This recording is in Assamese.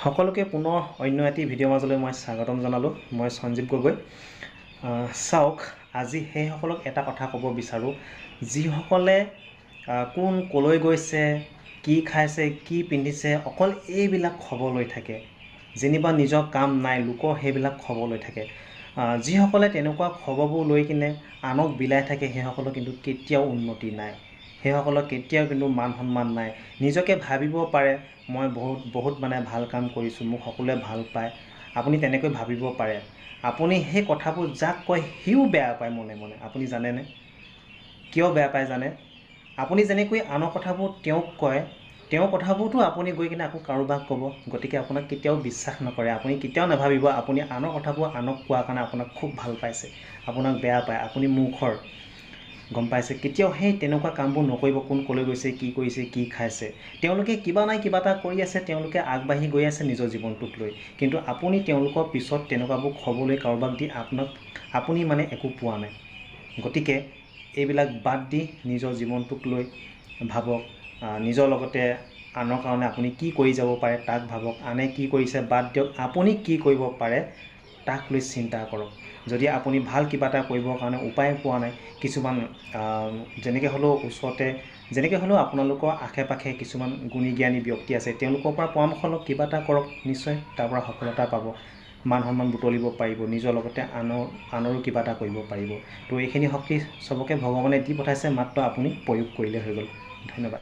সকলোকে পুনৰ অন্য এটি ভিডিঅ'ৰ মাজলৈ মই স্বাগতম জনালোঁ। মই সঞ্জীৱ গগৈ। চাওক আজি সেইসকলক এটা কথা ক'ব বিচাৰোঁ। যিসকলে কোন ক'লৈ গৈছে কি খাইছে কি পিন্ধিছে অকল এইবিলাক খবৰ লৈ থাকে। যেনিবা নিজৰ কাম নাই লোকৰ সেইবিলাক খবৰ লৈ থাকে। যিসকলে তেনেকুৱা খবৰবোৰ লৈ কিনে আনক বিলাই থাকে সেইসকলৰ কিন্তু কেতিয়াও উন্নতি নাই। সেইসকলৰ কেতিয়াও কিন্তু মান সন্মান নাই। নিজকে ভাবিব পাৰে মই বহুত বহুত মানে ভাল কাম কৰিছোঁ মোক সকলোৱে ভাল পায় আপুনি তেনেকৈ ভাবিব পাৰে। আপুনি সেই কথাবোৰ যাক কয় সিও বেয়া পায় মনে মনে। আপুনি জানেনে? কিয় বেয়া পায় জানে? আপুনি যেনেকৈ আনৰ কথাবোৰ তেওঁক কয় তেওঁৰ কথাবোৰতো আপুনি গৈ কিনে আকৌ কাৰোবাক ক'ব গতিকে আপোনাক কেতিয়াও বিশ্বাস নকৰে। আপুনি কেতিয়াও নাভাবিব আপুনি আনৰ কথাবোৰ আনক কোৱাৰ কাৰণে আপোনাক খুব ভাল পাইছে আপোনাক বেয়া পায় আপুনি মুখৰ। গম পাইছে। কেতিয়াও সেই তেনেকুৱা কামবোৰ নকৰিব কোন ক'লৈ গৈছে কি কৰিছে কি খাইছে। তেওঁলোকে কিবা নাই কিবা এটা কৰি আছে তেওঁলোকে আগবাঢ়ি গৈ আছে নিজৰ জীৱনটোক লৈ। কিন্তু আপুনি তেওঁলোকৰ পিছত তেনেকুৱাবোৰ খবৰ লৈ কাৰোবাক দি আপোনাক আপুনি মানে একো পোৱা নাই। গতিকে এইবিলাক বাদ দি নিজৰ জীৱনটোক লৈ ভাবক। নিজৰ লগতে আনৰ কাৰণে আপুনি কি কৰি যাব পাৰে তাক ভাবক। আনে কি কৰিছে বাদ দিয়ক। আপুনি কি কৰিব পাৰে তাক লৈ চিন্তা কৰক। যদি আপুনি ভাল কিবা এটা কৰিবৰ কাৰণে উপায় পোৱা নাই কিছুমান যেনেকৈ হ'লেও ওচৰতে যেনেকৈ হ'লেও আপোনালোকৰ আশে পাশে কিছুমান গুণী জ্ঞানী ব্যক্তি আছে তেওঁলোকৰ পৰা পৰামৰ্শ লওক কিবা এটা কৰক নিশ্চয় তাৰ পৰা সফলতা পাব। মান সন্মান বুটলিব পাৰিব নিজৰ লগতে আনৰ আনৰো কিবা এটা কৰিব পাৰিব। তো এইখিনি শক্তি চবকে ভগৱানে দি পঠাইছে মাত্ৰ আপুনি প্ৰয়োগ কৰিলে হৈ গ'ল। ধন্যবাদ।